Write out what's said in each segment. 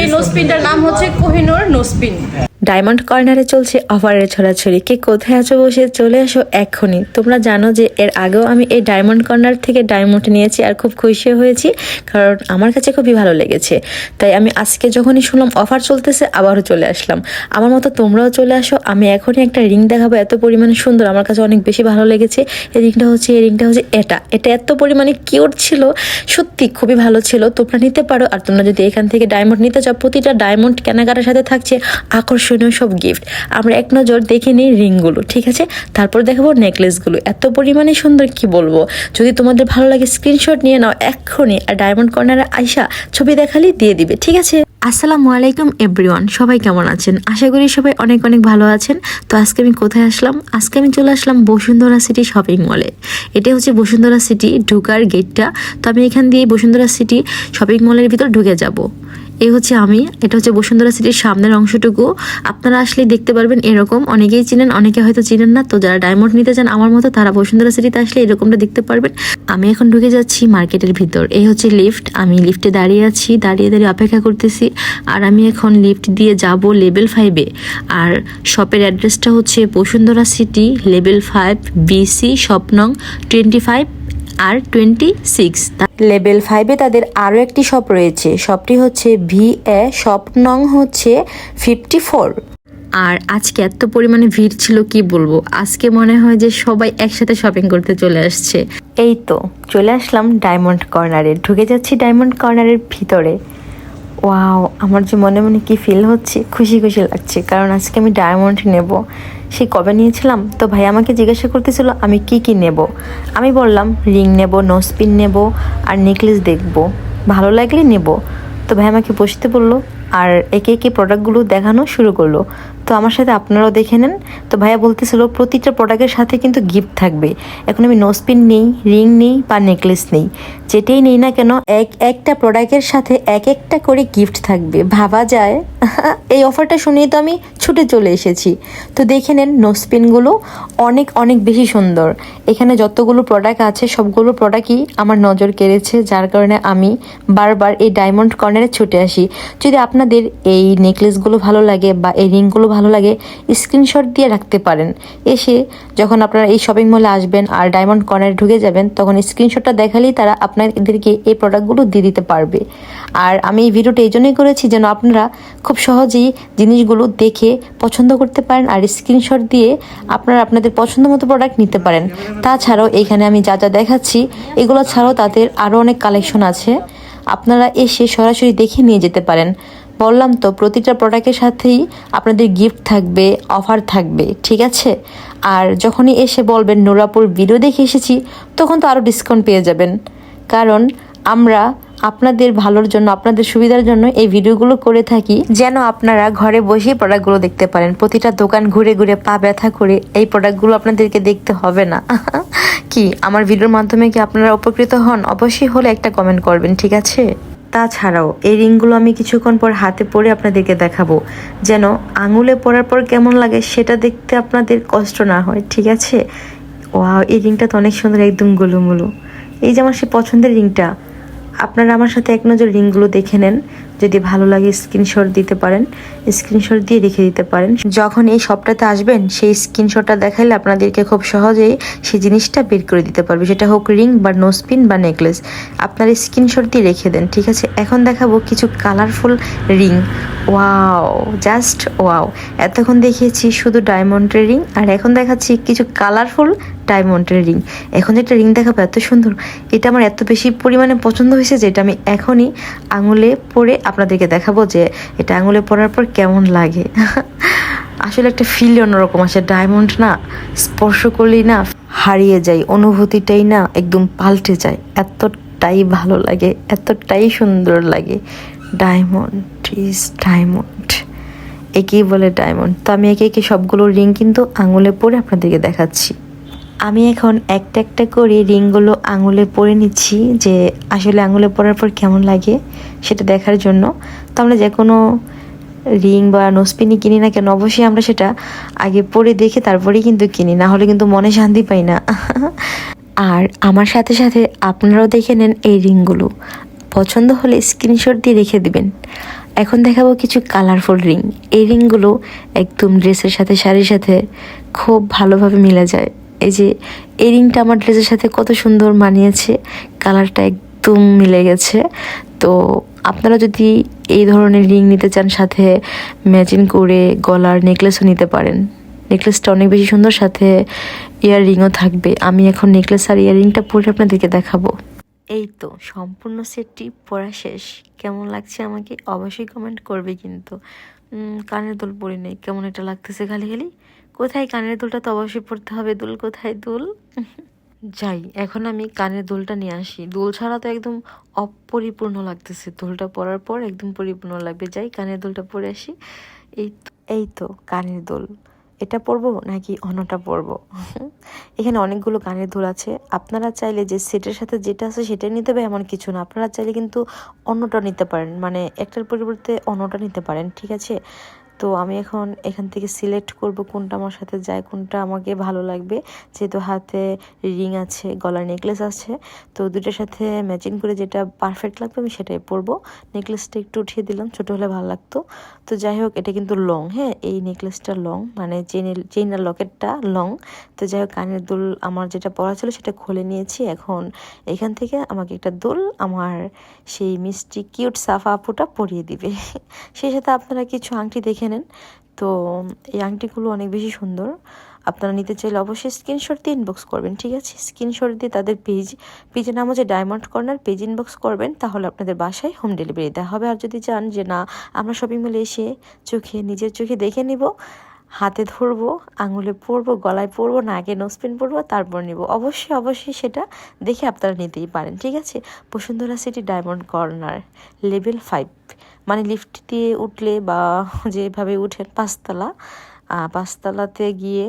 এই নোসপিনটার নাম হচ্ছে কোহিনুর নোসপিন। ডায়মন্ড কর্নারে চলছে অফারের ছড়াছড়ি। কে কোথায় আছো বসে? চলে আসো এক্ষুনি। তোমরা জানো যে এর আগেও আমি এই ডায়মন্ড কর্নার থেকে ডায়মন্ড নিয়েছি আর খুব খুশি হয়েছি, কারণ আমার কাছে খুবই ভালো লেগেছে। তাই আমি আজকে যখনই শুনলাম অফার চলতেছে, আবারও চলে আসলাম। আমার মতো তোমরাও চলে আসো, আমি এখনই একটা রিং দেখাবো, এত পরিমাণে সুন্দর, আমার কাছে অনেক বেশি ভালো লেগেছে। এই রিংটা হচ্ছে, এই রিংটা হচ্ছে এটা। এটা এত পরিমাণে কিউট ছিল, সত্যি খুবই ভালো ছিল। তোমরা নিতে পারো, আর তোমরা যদি এখান থেকে ডায়মন্ড নিতে চাও, প্রতিটা ডায়মন্ড কেনাকাটার সাথে থাকছে আকর্ষণীয় সব গিফট আমরা এক নজর দেখে নিই রিংগুলো, ঠিক আছে? তারপর দেখাবো নেকলেসগুলো এত পরিমাণে সুন্দর, কি বলব? যদি তোমাদের ভালো লাগে স্ক্রিনশট নিয়ে নাও এক্ষুনি আর ডায়মন্ড কর্নারে আইসা ছবি দেখালেই দিয়ে দিবে, ঠিক আছে? আসসালামু আলাইকুম এভরিওয়ান সবাই কেমন আছেন? আশা করি সবাই অনেক অনেক ভালো আছেন। তো আজকে আমি কোথায় আসলাম? আজকে আমি চলে আসলাম বসুন্ধরা সিটি শপিং মলে এটা হচ্ছে বসুন্ধরা সিটি ঢুকার গেটটা তো আমি এখান দিয়ে বসুন্ধরা সিটি শপিং মলের ভিতর ঢুকে যাব। এই হচ্ছে আমি, এটা হচ্ছে বসুন্ধরা সিটির সামনের অংশটুকু। আপনারা আসলে দেখতে পারবেন এরকম। অনেকেই চিনেন, অনেকে হয়তো চিনেন না। তো যারা ডায়মন্ড নিতে চান আমার মতো, তারা বসুন্ধরা সিটিতে আসলে এরকমটা দেখতে পারবেন। আমি এখন ঢুকে যাচ্ছি মার্কেটের ভিতর। এই হচ্ছে লিফট। আমি লিফটে দাঁড়িয়ে আছি, দাঁড়িয়ে দাঁড়িয়ে অপেক্ষা করতেছি। আর আমি এখন লিফট দিয়ে যাব লেভেল ফাইভে আর শপের অ্যাড্রেসটা হচ্ছে Bashundhara City, level five B স্বপ্নং twenty five আর টোয়েন্টি সিক্স। লেভেল ফাইভে তাদের আরও একটি শপ রয়েছে। শপটি হচ্ছে ভি এ শপ নং হচ্ছে ফিফটি ফোর। আর আজকে এত পরিমাণে ভিড় ছিল কি বলব? আজকে মনে হয় যে সবাই একসাথে শপিং করতে চলে আসছে। এই তো চলে আসলাম ডায়মন্ড কর্নারে। ঢুকে যাচ্ছি ডায়মন্ড কর্নারের ভিতরে। ওয়াও আমার যে মনে মনে কি ফিল হচ্ছে খুশি খুশি লাগছে। কারণ আজকে আমি ডায়মন্ড নেব। সেই কবে নিয়েছিলাম? তো ভাই আমাকে জিজ্ঞাসা করতেছিল, আমি কি কি নেব? আমি বললাম, রিং নেব নোসপিন নেব আর নেকলেস দেখব। ভালো লাগলে নেব। তো ভাই আমাকে বসতে বলল, আর একে একে প্রোডাক্টগুলো দেখানো শুরু করল। তো আমার সাথে আপনারাও দেখে নেন। তো ভাইয়া বলতেছিল, প্রতিটা প্রোডাক্টের সাথে কিন্তু গিফট থাকবে। এখন আমি নোসপিন নেই রিং নেই বা নেকলেস নেই। যেটাই নেই না কেন, এক, একটা প্রোডাক্টের সাথে এক একটা করে গিফট থাকবে। ভাবা যায়। এই অফারটা শুনেই তো আমি ছুটে চলে এসেছি। তো দেখে নেন নোসপিনগুলো অনেক অনেক বেশি সুন্দর। এখানে যতগুলো প্রোডাক্ট আছে, সবগুলো প্রোডাক্টই আমার নজর কেড়েছে। যার কারণে আমি বারবার এই ডায়মন্ড কর্নারে ছুটে আসি। যদি আপনাদের এই নেকলেসগুলো ভালো লাগে বা এই রিংগুলো ভালো লাগে স্ক্রিনশট দিয়ে রাখতে পারেন। এসে যখন আপনারা এই শপিং মলে আসবেন আর ডায়মন্ড কর্নারে ঢুকে যাবেন, তখন স্ক্রিনশটটা দেখালেই তারা আপনাদেরকে এই প্রোডাক্টগুলো দিয়ে দিতে পারবে। আর আমি এই ভিডিওটা এই জন্যই করেছি যেন আপনারা খুব সহজেই জিনিসগুলো দেখে পছন্দ করতে পারেন আর স্ক্রিনশট দিয়ে আপনারা আপনাদের পছন্দ মতো প্রোডাক্ট নিতে পারেন। তাছাড়াও এখানে আমি যা যা দেখাচ্ছি, এগুলো ছাড়াও তাদের আরও অনেক কালেকশন আছে। আপনারা এসে সরাসরি দেখে নিয়ে যেতে পারেন। বললাম তো, প্রতিটা প্রোডাক্টের সাথেই আপনাদের গিফট থাকবে অফার থাকবে, ঠিক আছে? আর যখনই এসে বলবেন নোরাপুর ভিডিও দেখে এসেছি, তখন তো আরও ডিসকাউন্ট পেয়ে যাবেন। কারণ আমরা আপনাদের ভালোর জন্য, আপনাদের সুবিধার জন্য এই ভিডিওগুলো করে থাকি, যেন আপনারা ঘরে বসেই প্রোডাক্টগুলো দেখতে পারেন। প্রতিটা দোকান ঘুরে ঘুরে পা ব্যথা করে এই প্রোডাক্টগুলো আপনাদেরকে দেখতে হবে না। কি, আমার ভিডিওর মাধ্যমে কি আপনারা উপকৃত হন? অবশ্যই হলে একটা কমেন্ট করবেন, ঠিক আছে? তাছাড়াও এই রিংগুলো আমি কিছুক্ষণ পর হাতে পরে আপনাদেরকে দেখাবো। যেন আঙুলে পরার পর কেমন লাগে সেটা দেখতে আপনাদের কষ্ট না হয়, ঠিক আছে? ওয়াও, এই রিংটা তো অনেক সুন্দর, একদম গুলুমুলু। এই যে আমার সে পছন্দের রিংটা, আপনারা আমার সাথে এক নজর রিংগুলো দেখে নেন। যদি ভালো লাগে স্ক্রিনশট দিতে পারেন স্ক্রিনশট দিয়ে রেখে দিতে পারেন। যখন এই শপটাতে আসবেন, সেই স্ক্রিনশটটা দেখাইলে আপনাদেরকে খুব সহজেই সেই জিনিসটা বের করে দিতে পারবে। সেটা হোক রিং বা নোসপিন বা নেকলেস আপনার স্ক্রিনশট দিয়ে রেখে দেন, ঠিক আছে? এখন দেখাবো কিছু colourful ring wow just wow এতক্ষণ দেখিয়েছি শুধু ডায়মন্ডের রিং আর এখন দেখাচ্ছি কিছু কালারফুল ডায়মন্ডের রিং এখন যেটা রিং দেখাবো, এত সুন্দর। এটা আমার এত বেশি পরিমাণে পছন্দ হয়েছে যে এটা আমি এখনই আঙুলে পরে আপনাদেরকে দেখাবো যে এটা আঙুলে পরার পর কেমন লাগে। আসলে একটা ফিল অন্যরকম আসে। ডায়মন্ড না, স্পর্শ করলেই না হারিয়ে যায়, অনুভূতিটাই না একদম পাল্টে যায়। এতটাই ভালো লাগে, এতটাই সুন্দর লাগে। ডায়মন্ড ইজ ডায়মন্ড একেই বলে ডায়মন্ড তো আমি একে একে সবগুলো রিং কিন্তু আঙুলে পরে আপনাদেরকে দেখাচ্ছি। আমি এখন একটা একটা করে রিংগুলো আঙুলে পরে নিচ্ছি যে আসলে আঙুলে পরার পর কেমন লাগে সেটা দেখার জন্য। তো আমরা যে কোনো রিং বা নোসপিনি কিনি না কেন, অবশ্যই আমরা সেটা আগে পরে দেখে তারপরেই কিন্তু কিনি, না হলে কিন্তু মনে শান্তি পাই না। আর আমার সাথে সাথে আপনারাও দেখে নেন এই রিংগুলো। পছন্দ হলে স্ক্রিনশট দিয়ে রেখে দিবেন। এখন দেখাবো কিছু কালারফুল রিং। এই রিংগুলো একদম ড্রেসের সাথে শাড়ির সাথে খুব ভালোভাবে মিলে যায়। এই যে এই রিংটা আমার ড্রেসের সাথে কত সুন্দর মানিয়েছে, কালারটা একদম মিলে গেছে। তো আপনারা যদি এই ধরনের রিং নিতে চান সাথে ম্যাচিং করে গলার নেকলেসও নিতে পারেন। নেকলেসটা অনেক বেশি সুন্দর, সাথে ইয়াররিংও থাকবে। আমি এখন নেকলেস আর ইয়াররিংটা পরে আপনাদেরকে দেখাবো। এই তো সম্পূর্ণ সেটটি পড়া শেষ। কেমন লাগছে আমাকে অবশ্যই কমেন্ট করবে কিন্তু। কানের দুল পরি নেই। কেমন এটা লাগতেছে খালি খালি? কোথায় কানের দুলটা তো অবশ্যই পড়তে হবে? দুল কোথায় দুল? যাই, এখন আমি কানের দুলটা নিয়ে আসি। দুল ছাড়া তো একদম অপরিপূর্ণ লাগতেছে। দুলটা পরার পর একদম পরিপূর্ণ লাগবে। যাই, কানের দুলটা পরে আসি। এই এই তো কানের দুল। এটা পরবো নাকি অন্যটা পরবো? এখানে অনেকগুলো কানের দুল আছে। আপনারা চাইলে যে সেটের সাথে যেটা আছে সেটাই নিতে হবে, এমন কিছু না। আপনারা চাইলে কিন্তু অন্যটা নিতে পারেন। মানে একটার পরিবর্তে অন্যটা নিতে পারেন, ঠিক আছে? তো আমি এখন এখান থেকে সিলেক্ট করব কোনটা আমার সাথে যায়, কোনটা আমাকে ভালো লাগবে। যেহেতু হাতে রিং আছে, গলার নেকলেস আছে, তো দুটোর সাথে ম্যাচিং করে যেটা পারফেক্ট লাগবে আমি সেটাই পরবো। নেকলেসটা একটু উঠিয়ে দিলাম, ছোটো হলে ভালো লাগতো। তো যাই হোক, এটা কিন্তু লং হ্যাঁ? এই নেকলেসটা লং মানে চেইন আর লকেটটা লং তো যাই হোক, কানের দুল আমার যেটা পরা ছিল সেটা খুলে নিয়েছি এখন। এখান থেকে আমাকে একটা দোল আমার সেই মিষ্টি কিউট সাফা আপুটা পরিয়ে দিবে। সেই সাথে আপনারা কিছু আংটি দেখে নেন। তো এই আংটিগুলো অনেক বেশি সুন্দর। আপনারা নিতে চাইলে অবশ্যই স্ক্রিনশট দিয়ে ইনবক্স করবেন, ঠিক আছে? স্ক্রিনশট দিয়ে তাদের পেজ পেজের নাম হচ্ছে ডায়মন্ড কর্নার পেজ ইনবক্স করবেন, তাহলে আপনাদের বাসায় হোম ডেলিভারি দেওয়া হবে। আর যদি চান যে না, আমরা শপিং মলে এসে চোখে, নিজের চোখে দেখে নিব, হাতে ধরবো, আঙুলে পরবো, গলায় পরবো না নাকে নোসপিন পরবো, তারপর নিব। অবশ্যই অবশ্যই সেটা দেখে আপনারা নিতেই পারেন, ঠিক আছে? Bashundhara City Diamond Corner level five মানে লিফট দিয়ে উঠলে বা যেভাবে উঠেন পাঁচতলা আহ, পাঁচতলাতে গিয়ে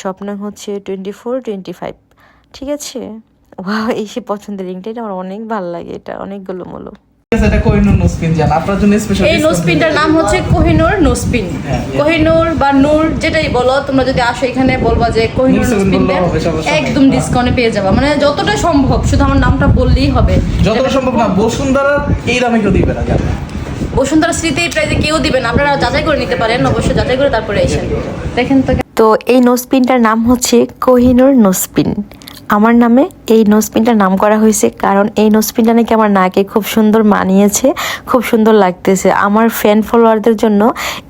স্বপ্ন হচ্ছে টোয়েন্টি ফোর টোয়েন্টি ফাইভ ঠিক আছে? ওয়া এই সে পছন্দের রিংটা এটা আমার অনেক ভালো লাগে এটা অনেকগুলো মূল্য ঠিক আছে, এটা কোহিনুর নোসপিন জান। আপনার জন্য স্পেশাল এই নোসপিনটার নাম হচ্ছে কোহিনুর নোসপিন হ্যাঁ, কোহিনুর বা নূর যেটাই বলো তোমরা যদি আসো এখানে বলবা যে কোহিনুর নোসপিন। একদম ডিসকাউন্টে পেয়ে যাবা। মানে যতটা সম্ভব শুধু আমার নামটা বললেই হবে। যতটা সম্ভব না বসুন্ধরার এই দামে কেউ দিবে না বসুন্ধরা স্মৃতি এই প্রাইজে কেউ দিবেন আপনারা যাচাই করে নিতে পারেন, অবশ্যই যাচাই করে তারপরে এসেন দেখেন তো তো এই নোসপিনটার নাম হচ্ছে কোহিনুর নোসপিন আমার নামে এই নোসপিনটার নাম করা হয়েছে কারণ এই নোসপিনটা নাকি আমার নাকে খুব সুন্দর মানিয়েছে, খুব সুন্দর লাগতেছে। আমার ফ্যান ফলোয়ারদের জন্য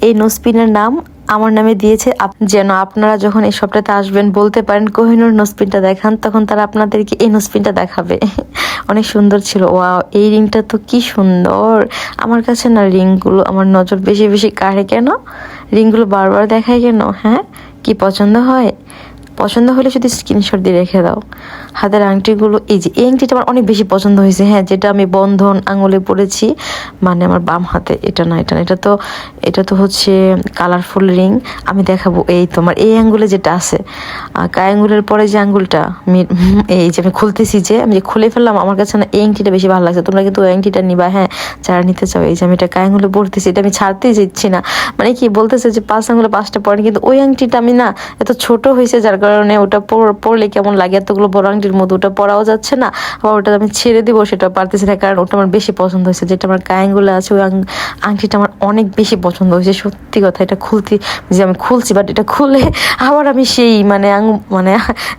এই নোসপিনের নাম আমার নামে দিয়েছে যেন আপনারা যখন এই সবটাতে আসবেন বলতে পারেন, কোহিনুর নোসপিনটা দেখান, তখন তারা আপনাদেরকে এই নোসপিনটা দেখাবে। অনেক সুন্দর ছিল। ওয়াও, এই রিংটা তো কি সুন্দর। আমার কাছে না রিংগুলো, আমার নজর বেশি বেশি কাড়ে কেন? রিংগুলো বারবার দেখায় কেন? হ্যাঁ? কি পছন্দ হয়? পছন্দ হলে শুধু স্ক্রিনশট দিয়ে রেখে দাও। হাতের আংটিগুলো, এই যে, এই আংটিটা আমার অনেক বেশি পছন্দ হয়েছে। হ্যাঁ যেটা আমি বন্ধন আঙুলে পরেছি মানে আমার বাম হাতে, এটা না এটা না। এটা তো এটা তো হচ্ছে কালারফুল রিং আমি দেখাবো, এই তোমার, এই আঙ্গুলে যেটা আছে। গায়ে আঙ্গুলের পরে যে আঙ্গুলটা এই যে আমি খুলতেছি যে, আমি যে খুলে ফেললাম, আমার কাছে না এই আংটিটা বেশি ভালো লাগছে। তোমরা কিন্তু ওই আংটিটা নিবা হ্যাঁ যারা নিতে চাও। এই যে আমি এটা গায়ে আঙ্গুলে পড়তেছি এটা আমি ছাড়তেই চাইছি না। মানে কি বলতেছে যে, পাঁচ আঙ্গুলে পাঁচটা পড়ে কিন্তু ওই আংটিটা আমি না, এত ছোট হয়েছে, যার কারণে ওটা পর- পরলে কেমন লাগে? এতগুলো বড় আংটির মধ্যে ওটা পরাও যাচ্ছে না, আবার ওটা আমি ছেড়ে দিব, সেটা পারতেছি না, কারণ ওটা আমার বেশি পছন্দ হয়েছে। যেটা আমার গায়ে আঙ্গুলে আছে, ওই আংটিটা আমার অনেক বেশি পছন্দ হয়েছে, সত্যি কথা, এটা খুলতে যে আমি খুলছি বাট এটা খুলে আবার আমি সেই মানে মানে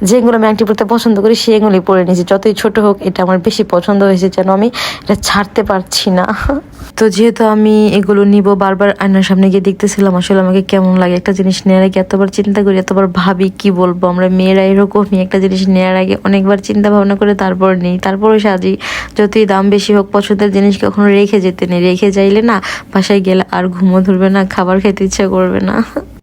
যেগুলো আমি আংটি পরতে পছন্দ করি সেগুলোই পরে নিয়েছি। যতই ছোট হোক, এটা আমার বেশি পছন্দ হয়েছে, যেন আমি এটা ছাড়তে পারছি না। তো যেহেতু আমি এগুলো নিব, বারবার আয়নার সামনে গিয়ে দেখতেছিলাম, আসলে আমাকে কেমন লাগে একটা জিনিস নেওয়ার আগে এতবার চিন্তা করি, এতবার ভাবি কি বলব, আমরা মেয়েরা এরকমই, একটা জিনিস নেওয়ার আগে অনেকবার চিন্তা ভাবনা করে তারপর নিই। তারপরে সাজি, যতই দাম বেশি হোক, পছন্দের জিনিস কখনো রেখে যেতে নেই। রেখে যাইলে না, বাসায় গেলে আর ঘুমো ধরবে না, খাবার খেতে ইচ্ছা করবে না।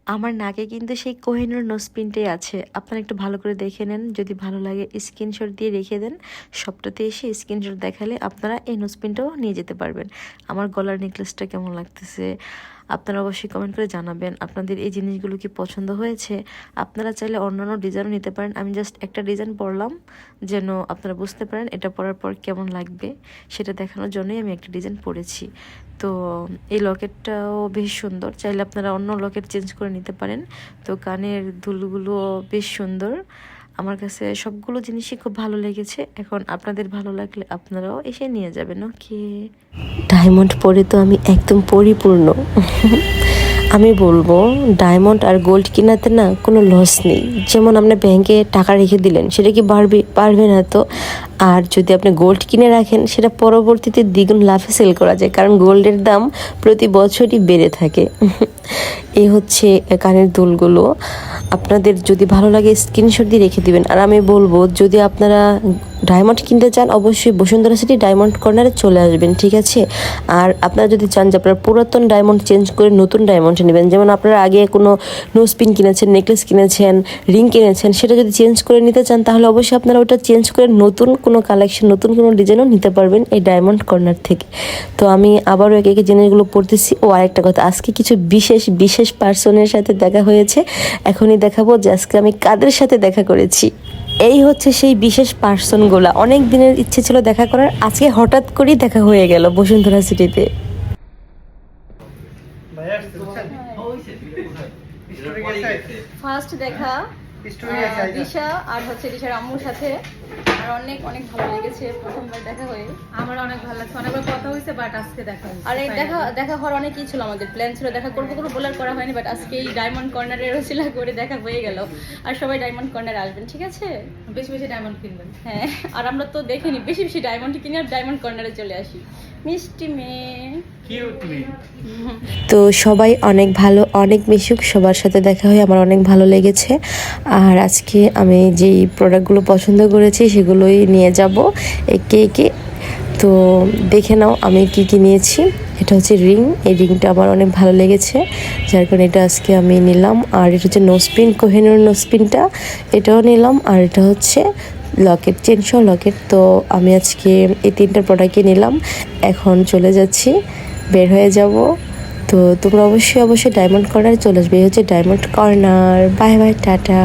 আমার নাকে কিন্তু সেই কোহিনুর নোসপিনটাই আছে। আপনারা একটু ভালো করে দেখে নেন, যদি ভালো লাগে স্ক্রিনশট দিয়ে রেখে দেন, সবটাতে এসে স্ক্রিনশট দেখালে আপনারা এই নোসপিনটাও নিয়ে যেতে পারবেন। আমার গলার নেকলেসটা কেমন লাগতেছে? আপনারা অবশ্যই কমেন্ট করে জানাবেন, আপনাদের এই জিনিসগুলো কি পছন্দ হয়েছে? আপনারা চাইলে অন্যান্য ডিজাইনও নিতে পারেন। আমি জাস্ট একটা ডিজাইন পরলাম যেন আপনারা বুঝতে পারেন এটা পরার পর কেমন লাগবে। সেটা দেখানোর জন্যই আমি একটা ডিজাইন পরেছি তো এই লকেটটাও বেশ সুন্দর। চাইলে আপনারা অন্য লকেট চেঞ্জ করে নিতে পারেন। তো কানের দুলগুলো বেশ সুন্দর। আমার কাছে সবগুলো জিনিসই খুব ভালো লেগেছে। এখন আপনাদের ভালো লাগলে আপনারাও এসে নিয়ে যাবেন, ওকে? ডায়মন্ড পরে তো আমি একদম পরিপূর্ণ। আমি বলব, ডায়মন্ড আর গোল্ড কিনাতে না কোনো লস নেই। যেমন আপনি ব্যাংকে টাকা রেখে দিলেন, সেটা কি বাড়বে পারবে না তো? আর যদি আপনি গোল্ড কিনে রাখেন, সেটা পরবর্তীতে দ্বিগুণ লাভে সেল করা যায়, কারণ গোল্ডের দাম প্রতি বছরই বেড়ে থাকে। এই হচ্ছে কানের দুলগুলো। আপনাদের যদি ভালো লাগে স্ক্রিনশট দিয়ে রেখে দিবেন। আর আমি বলব, যদি আপনারা ডায়মন্ড কিনতে চান, অবশ্যই বসুন্ধরা সিটি ডায়মন্ড কর্নারে চলে আসবেন, ঠিক আছে? আর আপনারা যদি চান যে আপনারা পুরাতন ডায়মন্ড চেঞ্জ করে নতুন ডায়মন্ড নেবেন, যেমন আপনারা আগে কোনো নোসপিন কিনেছেন নেকলেস কিনেছেন রিং কিনেছেন, সেটা যদি চেঞ্জ করে নিতে চান, তাহলে অবশ্যই আপনারা ওটা চেঞ্জ করে নতুন কোনো কালেকশন নতুন কোনো ডিজাইনও নিতে পারবেন এই ডায়মন্ড কর্নার থেকে। তো আমি আবারও একে একে জিনিসগুলো পড়তেছি। ও আরেকটা কথা আজকে কিছু বিশেষ বিশেষ পার্সনের সাথে দেখা হয়েছে। এখনই দেখাবো যে আজকে আমি কাদের সাথে দেখা করেছি। এই হচ্ছে সেই বিশেষ পার্সনগুলা অনেক দিনের ইচ্ছে ছিল দেখা করার আজকে হঠাৎ করেই দেখা হয়ে গেল বসুন্ধরা সিটিতে ফার্স্ট দেখা দিশা আর হচ্ছে দিশার আম্মুর সাথে। আর অনেক অনেক ভালো লেগেছে প্রথমবার দেখা হয়ে। আমার অনেক ভালো লাগছে। অনেকবার কথা হয়েছে বাট আজকে দেখা হয়েছে আর এই দেখা দেখা হওয়ার অনেকই ছিল আমাদের প্ল্যান ছিল। দেখা করব করব বলে করা হয়নি বাট আজকে এই ডায়মন্ড কর্নারের রসিলা করে দেখা হয়ে গেল। আর সবাই ডায়মন্ড কর্নারে আসবেন ঠিক আছে? বেশি বেশি ডায়মন্ড কিনবেন। হ্যাঁ আর আমরা তো দেখিনি। বেশি বেশি ডায়মন্ড কিনে আর ডায়মন্ড কর্নারে চলে আসি। মিষ্টি মেয়ে। তো সবাই অনেক ভালো অনেক মিশুক। সবার সাথে দেখা হয়ে আমার অনেক ভালো লেগেছে। আর আজকে আমি যেই প্রোডাক্টগুলো পছন্দ করেছি সেগুলোই নিয়ে যাব। একে একে। তো দেখে নাও আমি কি কি নিয়েছি। এটা হচ্ছে রিং। এই রিংটা আমার অনেক ভালো লেগেছে। যার কারণে এটা আজকে আমি নিলাম। আর এটা হচ্ছে নোসপিন কোহেনুর নোসপিনটা এটাও নিলাম। আর এটা হচ্ছে লকেট চেনশো লকেট। তো আমি আজকে এই তিনটা প্রোডাক্টই নিলাম। এখন চলে যাচ্ছি। বের হয়ে যাব। তো তোমরা অবশ্যই অবশ্যই ডায়মন্ড কর্নার চলে আসবে। এই হচ্ছে Diamond Corner bye bye tata.